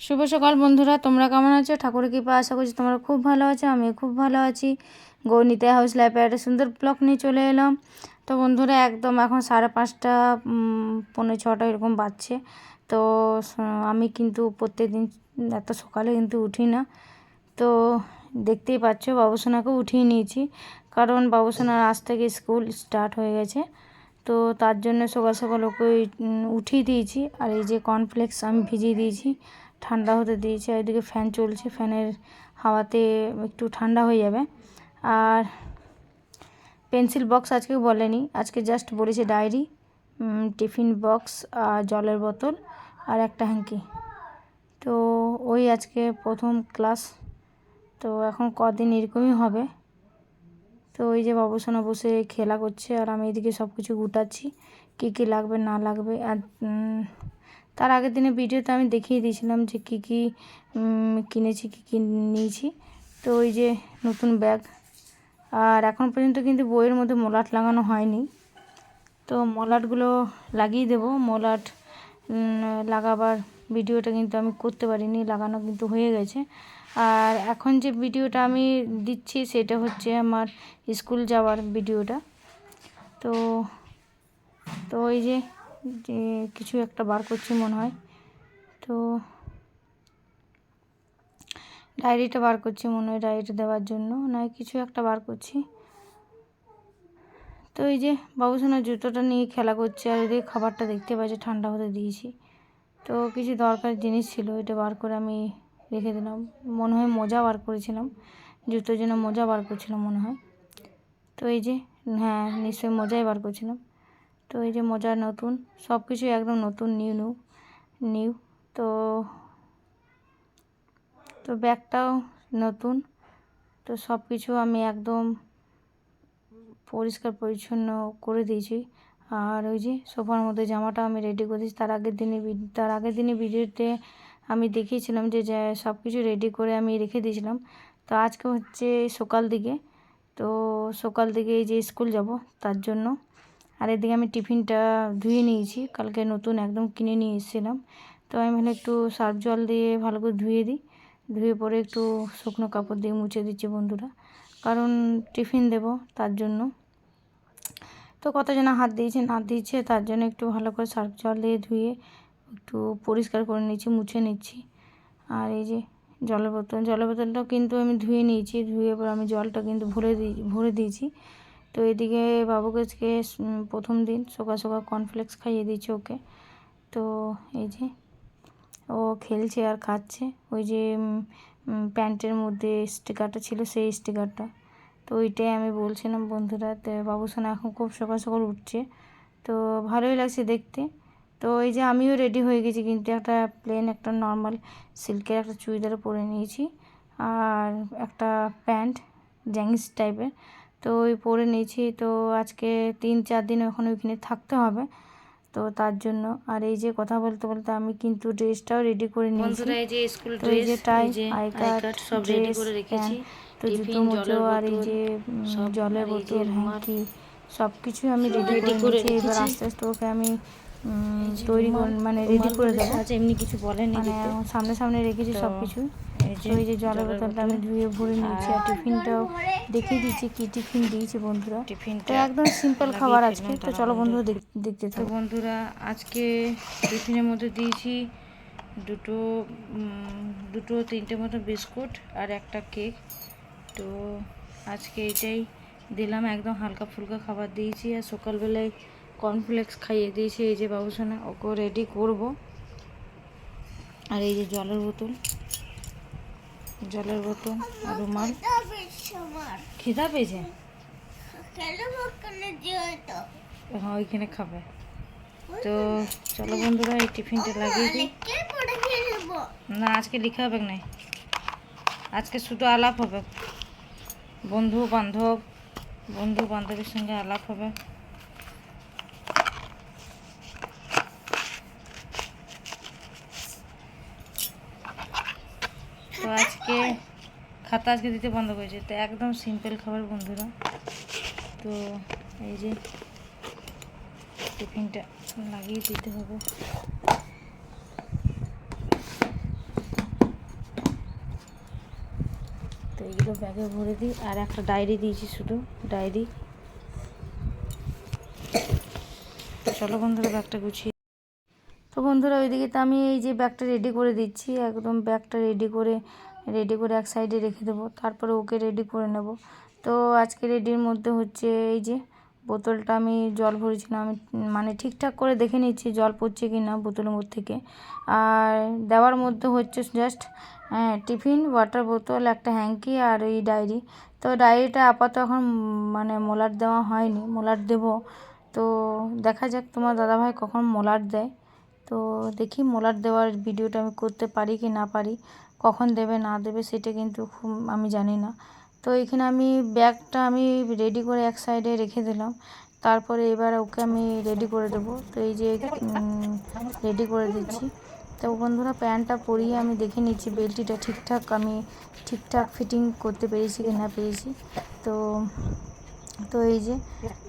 শুভ সকাল বন্ধুরা তোমরা কেমন আছো? ঠাকুরের কৃপা আশা করছি তোমরা খুব ভালো আছো আমি খুব ভালো আছি। গৌনিতে হাউস লাইফে একটা সুন্দর ব্লগ নিয়ে চলে এলাম। তো বন্ধুরা একদম এখন সাড়ে পাঁচটা উম, পৌনে ছটা এরকম বাজছে। তো আমি কিন্তু প্রত্যেকদিন এত সকালে কিন্তু উঠি না। তো দেখতেই পাচ্ছ বাবুসোনাকে উঠিয়ে নিয়েছি। কারণ বাবুসোনার আজ থেকে স্কুল স্টার্ট হয়ে গেছে। তো তার জন্য সকাল সকাল ওকে উঠিয়ে দিয়েছি। আর এই যে কর্নফ্লেক্স আমি ভিজিয়ে দিয়েছি। ঠান্ডা হতে দিয়েছি, আর এদিকে ফ্যান চলছে, ফ্যানের হাওয়াতে একটু ঠান্ডা হয়ে যাবে। আর পেন্সিল বক্স আজকে বলেনি, আজকে জাস্ট বলেছে ডায়েরি টিফিন বক্স আর জলের বোতল আর একটা হ্যাঙ্কি। তো ওই আজকে প্রথম ক্লাস, তো এখন কদিন এরকমই হবে। তো ওই যে বাবুসোনা বসে খেলা করছে, আর আমি এদিকে সব কিছু গুটাচ্ছি, কী কী লাগবে না লাগবে, আর তার আগের দিনে ভিডিওতে আমি দেখিয়ে দিয়েছিলাম যে কী কী কিনেছি, কী কী নিয়েছি। তো ওই যে নতুন ব্যাগ। আর এখন পর্যন্ত কিন্তু বইয়ের মধ্যে মলাট লাগানো হয়নি। তো মলাটগুলো লাগিয়ে দেবো। মলাট লাগাবার ভিডিওটা কিন্তু আমি করতে পারিনি। লাগানো কিন্তু হয়ে গেছে। আর এখন যে ভিডিওটা আমি দিচ্ছি সেটা হচ্ছে আমার স্কুল যাওয়ার ভিডিওটা। তো তো ওই যে যে কিছু একটা বার করছি মনে হয়। তো ডায়েরিটা বার করছি মনে হয় ডায়েরিটা দেওয়ার জন্য নয় কিছু একটা বার করছি। তো এই যে বাবুসোনার জুতোটা নিয়ে খেলা করছে আর এদিকে খাবারটা দেখতে পাচ্ছি ঠান্ডা হতে দিয়েছি। তো কিছু দরকার জিনিস ছিল এটা বার করে আমি রেখে দিলাম। মনে হয় মোজা বার করেছিলাম, জুতোর জন্য মোজা বার করছিলাম মনে হয়। তো এই যে হ্যাঁ নিশ্চয়ই মোজাই বার করছিলাম। তো এই যে মোজা নতুন সব কিছু একদম নতুন নিউ নিউ নিউ তো তো ব্যাগটাও নতুন, তো সব কিছু আমি একদম পরিষ্কার পরিচ্ছন্ন করে দিয়েছি। আর ওই যে সোফার মধ্যে জামাটা আমি রেডি করে দিয়েছি, তার আগের দিনে তার আগের দিনে ভিডিওতে আমি দেখিয়েছিলাম যে সব কিছু রেডি করে আমি রেখে দিয়েছিলাম। তো আজকে হচ্ছে সকাল দিকে, তো সকাল দিকে এই যে স্কুল যাব, তার জন্য আর এদিকে আমি টিফিনটা ধুয়ে নিয়েছি। কালকে নতুন একদম কিনে নিয়ে এসেছিলাম। তো আমি মানে একটু সার্ফ জল দিয়ে ভালো করে ধুয়ে দিই। ধুয়ে পরে একটু শুকনো কাপড় দিয়ে মুছে দিচ্ছি বন্ধুরা। কারণ টিফিন দেব তার জন্য। তো কতজন হাত দিয়েছে না দিয়েছে তার জন্য একটু ভালো করে সার্ফ জল দিয়ে ধুয়ে একটু পরিষ্কার করে নিচ্ছি মুছে নিচ্ছি। আর এই যে জলের বোতল, জলের বোতলটাও কিন্তু আমি ধুয়ে নিয়েছি। ধুয়ে পর আমি জলটা কিন্তু ভরে দিই, ভরে দিয়েছি। তো এদিকে বাবুকে প্রথম দিন সকাল সকাল কর্নফ্লেক্স খাইয়ে দিয়েছি ওকে। তো এই যে ও খেলছে আর খাচ্ছে। ওই যে প্যান্টের মধ্যে স্টিকারটা ছিল সেই স্টিকারটা তো ওইটাই আমি বলছিলাম বন্ধুরা, তো বাবুসোনা এখন খুব সকাল সকাল উঠছে। তো ভালোই লাগছে দেখতে। তো এই যে আমিও রেডি হয়ে গেছি, কিন্তু একটা প্লেন একটা নর্মাল সিল্কের একটা চুড়িদার পরে নিয়েছি। আর একটা প্যান্ট জ্যাংস টাইপের তো ওই পরে নিয়েছি। তো আজকে তিন চার দিন ওখানে ওইখানে থাকতে হবে। তো তার জন্য আর এই যে কথা বলতে বলতে আমি কিন্তু ড্রেসটাও রেডি করে নিয়েছি। এই যে স্কুল তো এই যে ড্রেস টাই আই কার্ড সব রেডি করে রেখেছি। তো জুতো মুজো আর এই যে জলের বোতল রুমাল। হ্যাঙ্কি সব কিছু আমি রেডি করে নিয়েছি। এবার আস্তে আস্তে ওকে আমি তৈরি মানে রেডি করে দেবো। এমনি কিছু বলেনি মানে এখন সামনে সামনে রেখেছি সব কিছু এই যে জলের বোতলটা আমি ধুয়ে ভরে নিয়েছি আর টিফিনটাও দেখিয়ে দিচ্ছি কি টিফিন দিয়েছি বন্ধুরা। টিফিনটা একদম সিম্পল খাবার আজকে। তো চলো বন্ধু বন্ধু দেখ- দেখতে তো বন্ধুরা আজকে টিফিনের মধ্যে দিয়েছি দুটো দুটো তিনটে মতো বিস্কুট আর একটা কেক। তো আজকে এটাই দিলাম একদম হালকা ফুলকা খাবার দিয়েছি আর সকালবেলায় কর্নফ্লেক্স খাইয়ে দিয়েছি। এই যে বাবুসোনা ওকে রেডি করব। আর এই যে জলের বোতল। জলের বোতল রুমাল খিদা পেয়েছে হ্যাঁ ওইখানে খাবে। তো চলো বন্ধুরা এই টিফিনটা লাগিয়ে দিই। না আজকে লিখা হবে না আজকে শুধু আলাপ হবে। বন্ধু বান্ধব বন্ধু বান্ধবের সঙ্গে আলাপ হবে। আজকে খাতা আজকে দিতে বন্ধ করেছে। তো একদম সিম্পল খাবার বন্ধুরা। তো এই যে টিফিনটা লাগিয়ে দিতে হবে। তো এইগুলো ব্যাগে ভরে দিই। আর একটা ডায়েরি দিয়েছি শুধু, ডায়েরি। চলো বন্ধুরা, ব্যাগটা গুছিয়ে তো বন্ধুরা ওইদিকে তো আমি এই যে ব্যাগটা রেডি করে দিচ্ছি, একদম ব্যাগটা রেডি করে রেডি করে এক সাইডে রেখে দেবো, তারপরে ওকে রেডি করে নেব। তো আজকে রেডির মধ্যে হচ্ছে এই যে বোতলটা আমি জল ভরেছিলাম, আমি মানে ঠিকঠাক করে দেখে নিচ্ছি জল পড়ছে কি না বোতলের মধ্যে থেকে। আর দেওয়ার মধ্যে হচ্ছে জাস্ট টিফিন ওয়াটার বোতল একটা হ্যাঙ্কি আর এই ডায়েরি তো ডায়েরিটা আপাতত এখন মানে মোলার দেওয়া হয়নি, মোলার দেব। তো দেখা যাক তোমার দাদাভাই কখন মোলার দেয়। তো দেখি মোলার দেওয়ার ভিডিওটা আমি করতে পারি কি না পারি, কখন দেবে না দেবে সেটা কিন্তু খুব আমি জানি না। তো এখানে আমি ব্যাগটা আমি রেডি করে এক সাইডে রেখে দিলাম, তারপরে এবার ওকে আমি রেডি করে দেবো। তো এই যে রেডি করে দিচ্ছি। তো বন্ধুরা প্যান্টটা পরিয়ে আমি দেখে নিচ্ছি, বেল্টিটা ঠিকঠাক আমি ঠিকঠাক ফিটিং করতে পেরেছি কি না পেরেছি। তো তো এই যে,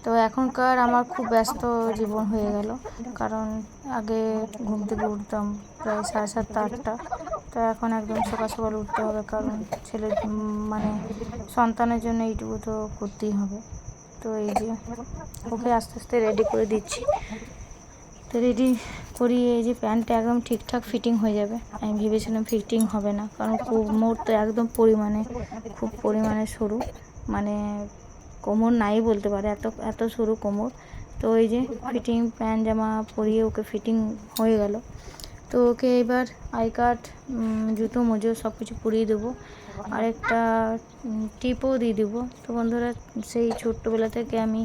তো এখনকার আমার খুব ব্যস্ত জীবন হয়ে গেল। কারণ আগে ঘুম থেকে উঠতাম প্রায় সাড়ে সাতটা, আটটা। তো এখন একদম সকাল সকাল উঠতে হবে, কারণ ছেলে মানে সন্তানের জন্য এইটুকু তো করতেই হবে। তো এই যে, ওকে আস্তে আস্তে রেডি করে দিচ্ছি। তো রেডি করিয়ে এই যে প্যান্টটা একদম ঠিকঠাক ফিটিং হয়ে যাবে। আমি ভেবেছিলাম ফিটিং হবে না, কারণ কোমর তো একদম পরিমাণে, খুব পরিমাণে সরু। মানে কোমর নাই বলতে পারে, এত এত সরু কোমর। তো ওই যে ফিটিং প্যান্ট, জামা পরিয়ে ওকে ফিটিং হয়ে গেল। তো ওকে এবার আই কার্ড জুতো, মোজো সব কিছু পরিয়ে দেবো। আর একটা টিপও দিয়ে দেবো। তো বন্ধুরা, সেই ছোট্টবেলা থেকে আমি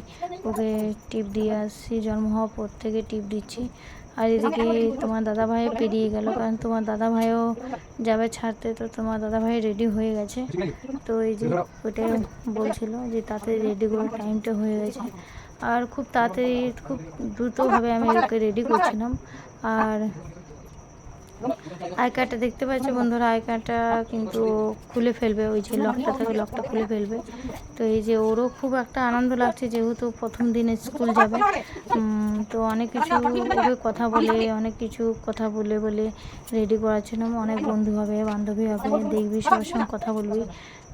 ওকে টিপ দিয়ে আসছি, জন্ম হওয়ার পর থেকে টিপ দিচ্ছি। আর এদিকে তোমার দাদা ভাই পেরিয়ে গেল, কারণ তোমার দাদা ভাইও যাবে ছাড়তে, তো তোমার দাদা ভাই রেডি হয়ে গেছে। তো এই যে ওটাই বলছিল যে তাতে রেডি করার টাইমটা হয়ে গেছে। আর খুব তাড়াতাড়ি, খুব দ্রুতভাবে আমি ওকে রেডি করছিলাম। আর আই কার্ডটা দেখতে পাচ্ছ বন্ধুরা, আই কার্ডটা কিন্তু খুলে ফেলবে, ওই যে লকটা থাকে লকটা খুলে ফেলবে। তো এই যে ওরও খুব একটা আনন্দ লাগছে, যেহেতু প্রথম দিনে স্কুল যাবে তো অনেক কিছু কথা বলে, অনেক কিছু কথা বলে বলে রেডি করার জন্য অনেক বন্ধু হবে, বান্ধবী হবে, দেখবি, সবার সঙ্গে কথা বলবি।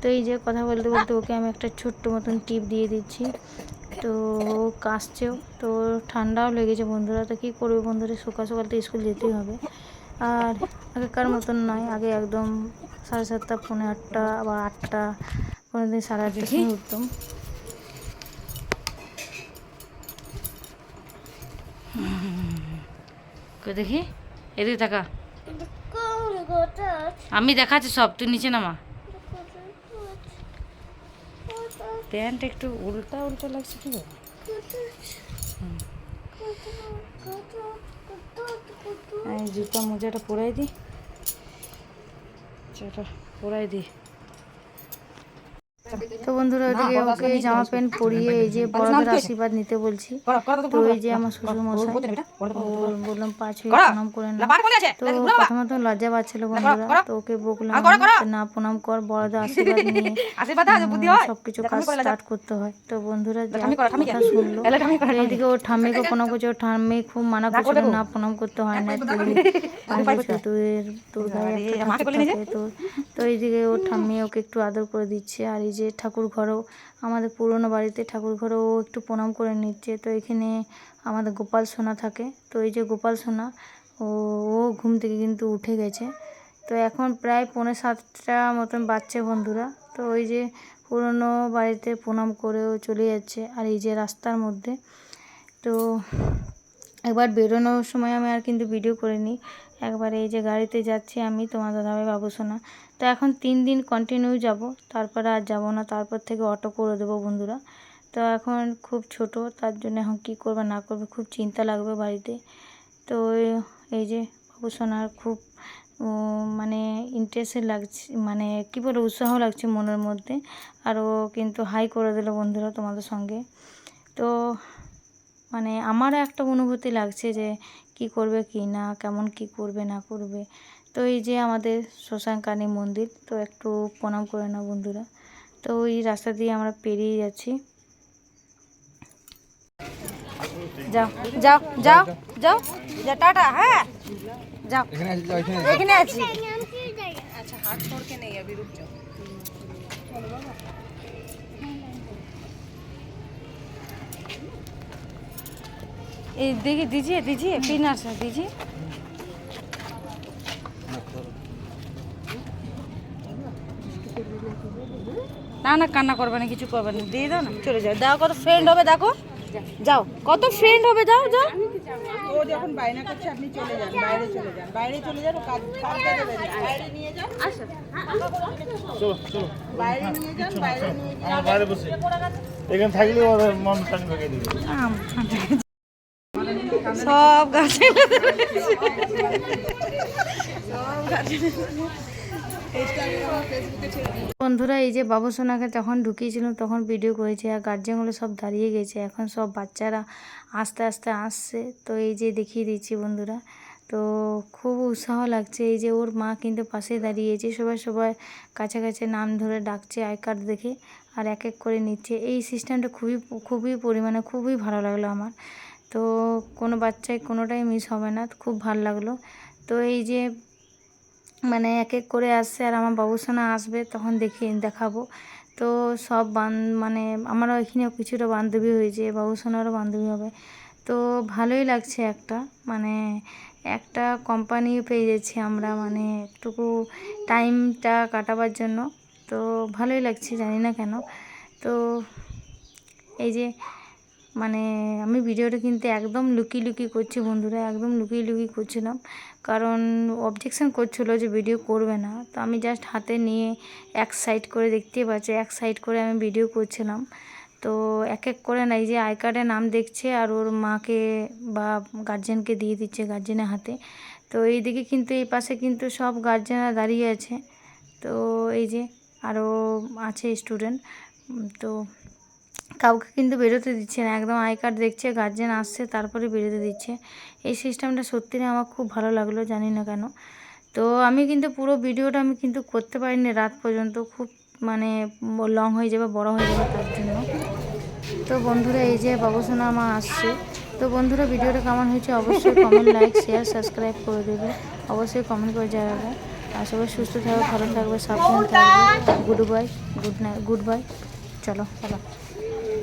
তো এই যে কথা বলতে বলতে ওকে আমি একটা ছোট্ট মতন টিপ দিয়ে দিচ্ছি। তো কাশছেও, তো ঠান্ডাও লেগেছে বন্ধুরা, তো কী করবে বন্ধুরা সকাল সকাল তো স্কুল যেতেই হবে। আর আগেকার মতন নয় আগে একদম সাড়ে সাতটা পৌনে আটটা বা আটটা কোনো দিন সাড়ে আটটার সময় উঠতাম। দেখি? এদিকে থাকা। আমি দেখাচ্ছি সব তুই নিচে নামা। প্যান্ট একটু উল্টা উল্টা লাগছে কি জুতা মোজাটা পরাই দিই। সেটা পরাই দি তো বন্ধুরা ওদিকে ওকে জামা প্যান্ট পরিয়ে এই যে বড়দের আশীর্বাদ নিতে বলছি তো এই যে আমার শ্বশুর মশাই বললাম পাঁচ হয়ে প্রণাম করে না তো প্রথমত লজ্জা পাচ্ছিল বন্ধুরা তো ওকে বকলাম না প্রণাম কর বড়দের আশীর্বাদ নিয়ে সবকিছু কাজ স্টার্ট করতে হয় তো বন্ধুরা কথা শুনলো তো এইদিকে ওর ঠাম্মিকে প্রণাম করছে ওর ঠাম্মি খুব মানা করছিল না প্রণাম করতে হয় না তোর তো এইদিকে ওর ঠাম্মি ওকে একটু আদর করে দিচ্ছে আর এই যে ঠাকুর ঘরও আমাদের পুরনো বাড়িতে ঠাকুর ঘরও একটু প্রণাম করে নিচ্ছে। তো এখানে আমাদের গোপাল সোনা থাকে। তো এই যে গোপাল সোনা, ও ও ঘুম থেকে কিন্তু উঠে গেছে। তো এখন প্রায় পৌনে সাতটা মতন বাচ্চা বন্ধুরা। তো ওই যে পুরনো বাড়িতে প্রণাম করেও চলে যাচ্ছে আর এই যে রাস্তার মধ্যে। তো একবার বেরোনোর সময় আমি আর কিন্তু ভিডিও করিনি। একবার এই যে গাড়িতে যাচ্ছি আমি, তোমার দাদাভাই বাবুসোনা তো এখন তিন দিন কন্টিনিউ যাব, তারপরে আর যাব না, তারপর থেকে অটো করে দেবো বন্ধুরা। তো এখন খুব ছোট, তার জন্য এখন কী করবে না করবে খুব চিন্তা লাগবে বাড়িতে। তো এই যে বাবুসোনার খুব মানে ইন্টারেস্টেড লাগছে মানে কী বলে উৎসাহ লাগছে মনের মধ্যে। আর ও কিন্তু হাই করে দিল বন্ধুরা তোমাদের সঙ্গে। তো মানে আমারও একটা অনুভূতি লাগছে যে কি করবে কি না কেমন কি করবে না করবে। তো এই যে আমাদের শ্মশানকানী মন্দির তো একটু প্রণাম করে না বন্ধুরা। তো ওই রাস্তা দিয়ে আমরা পেরিয়ে যাচ্ছি। যাও যাও যাও যাও। যা টাটা হ্যাঁ। যাও। এখানে আছি ये देखिए दीजिए दीजिए पीनट सर दीजिए না না কান্না করবে না কিছু করবে না দিয়ে দাও না চলে যাও দাও কত ফ্রেন্ড হবে দেখো যাও কত ফ্রেন্ড হবে যাও যাও ও যখন বায়না করছে আপনি চলে যান বাইরে চলে যান বাইরে চলে যান ও কাজ কাজটা দেবেন না। বাইরে নিয়ে যান বাইরে নিয়ে যান বাইরে নিয়ে গিয়ে আমার বাইরে বসে এখানে থাকলে ওদের মন শান্তি ভেঙে দিবে সব গাছে বন্ধুরা, এই যে বাবু সোনাকে যখন ঢুকিয়েছিলাম তখন ভিডিও করেছি আর গার্জেনগুলো সব দাঁড়িয়ে গেছে। এখন সব বাচ্চারা আস্তে আস্তে আসছে। তো এই যে দেখিয়ে দিচ্ছি বন্ধুরা, তো খুব উৎসাহ লাগছে। এই যে ওর মা কিন্তু পাশে দাঁড়িয়েছে সবাই সবাই কাছে কাছে নাম ধরে ডাকছে, আই কার্ড দেখে আর এক এক করে নিচ্ছে। এই সিস্টেমটা খুবই খুবই পরিমাণে খুবই ভালো লাগল আমার। তো কোনো বাচ্চাই কোনোটাই মিস হবে না, খুব ভালো লাগল। তো এই যে মানে এক এক করে আসছে আর আমার বাবুসোনা আসবে, তখন দেখি, দেখাবো। তো সব বান মানে আমারও এখানে কিছুটা বান্ধবী হয়েছে, বাবুসোনারও বান্ধবী হবে। তো ভালোই লাগছে একটা মানে একটা কোম্পানিও পেয়ে যাচ্ছি আমরা মানে একটুকু টাইমটা কাটাবার জন্য। তো ভালোই লাগছে, জানি না কেন। তো এই যে মানে আমি ভিডিওটা কিন্তু একদম লুকি লুকি করছি বন্ধুরা, একদম লুকিয়ে লুকিয়ে করছিলাম। কারণ অবজেকশন করছিল যে ভিডিও করবে না। তো আমি জাস্ট হাতে নিয়ে এক সাইড করে দেখতেই পাচ্ছি, এক সাইড করে আমি ভিডিও করছিলাম। তো এক এক করে না, এই যে আই কার্ডে নাম দেখছে আর ওর মাকে বা গার্জেনকে দিয়ে দিচ্ছে গার্জেনের হাতে। তো এইদিকে কিন্তু এই পাশে কিন্তু সব গার্জেনরা দাঁড়িয়ে আছে। তো এই যে আরও আছে স্টুডেন্ট তো কাউকে কিন্তু বেরোতে দিচ্ছে না। একদম আই কার্ড দেখছে গার্জেন আসছে, তারপরে বেরোতে দিচ্ছে। এই সিস্টেমটা সত্যি না আমার খুব ভালো লাগল, জানি না কেন। তো আমি কিন্তু পুরো ভিডিওটা আমি কিন্তু করতে পারিনি রাত পর্যন্ত, খুব মানে লং হয়ে যাবে, বড় হয়ে যাবে তার জন্য। তো বন্ধুরা, এই যে বাবুসোনা আমার আসছে, তো বন্ধুরা ভিডিওটা কেমন হয়েছে অবশ্যই কমেন্ট লাইক শেয়ার সাবস্ক্রাইব করে দেবে। অবশ্যই কমেন্ট করে জানাবে। আর সবাই সুস্থ থাকবে, ভালো থাকবে, সাবধানে থাকবে। Good bye good night good bye চলো চলো।